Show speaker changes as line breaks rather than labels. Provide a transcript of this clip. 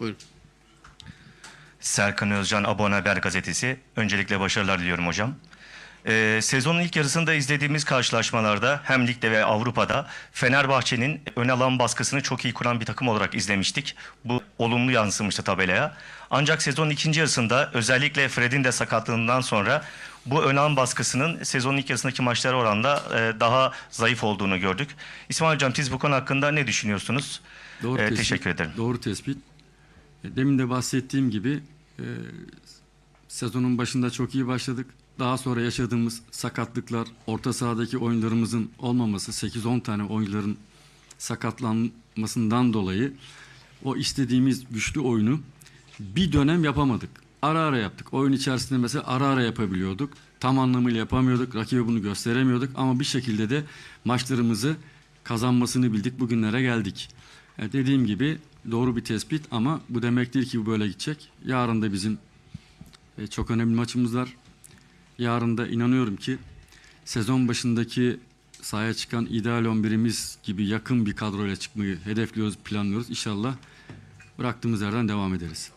Buyurun.
Serkan Özcan Abone Haber Gazetesi. Öncelikle başarılar diliyorum hocam. Ee, sezonun ilk yarısında izlediğimiz karşılaşmalarda hem ligde ve Avrupa'da Fenerbahçe'nin ön alan baskısını çok iyi kuran bir takım olarak izlemiştik. Bu olumlu yansımıştı tabelaya. Ancak sezonun ikinci yarısında özellikle Fred'in de sakatlığından sonra bu ön alan baskısının sezonun ilk yarısındaki maçlara oranla e, daha zayıf olduğunu gördük. İsmail Hocam siz bu konu hakkında ne düşünüyorsunuz?
Doğru
Ee,
tespit.
teşekkür ederim.
Doğru tespit. Demin de bahsettiğim gibi e, sezonun başında çok iyi başladık. Daha sonra yaşadığımız sakatlıklar, orta sahadaki oyunlarımızın olmaması, 8-10 tane oyuncuların sakatlanmasından dolayı o istediğimiz güçlü oyunu bir dönem yapamadık. Ara ara yaptık. Oyun içerisinde mesela ara ara yapabiliyorduk. Tam anlamıyla yapamıyorduk. Rakibe bunu gösteremiyorduk ama bir şekilde de maçlarımızı kazanmasını bildik. Bugünlere geldik. E, dediğim gibi doğru bir tespit ama bu demek değil ki bu böyle gidecek. Yarın da bizim e, çok önemli maçımız var. Yarın da inanıyorum ki sezon başındaki sahaya çıkan ideal 11'imiz gibi yakın bir kadroyla çıkmayı hedefliyoruz, planlıyoruz. İnşallah bıraktığımız yerden devam ederiz.